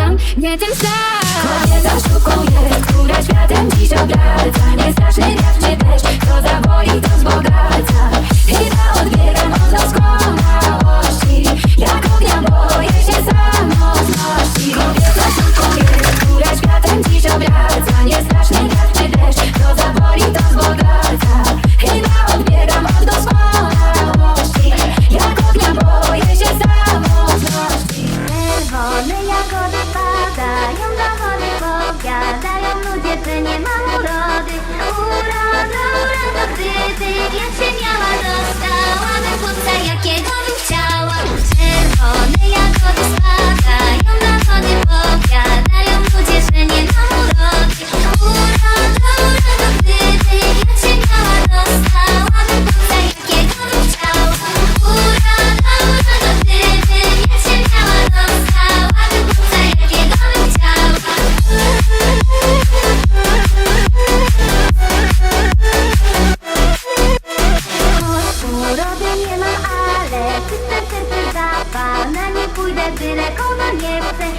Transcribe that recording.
sam, nie tym sam. Kobieta szukuje wtedy na nie chcę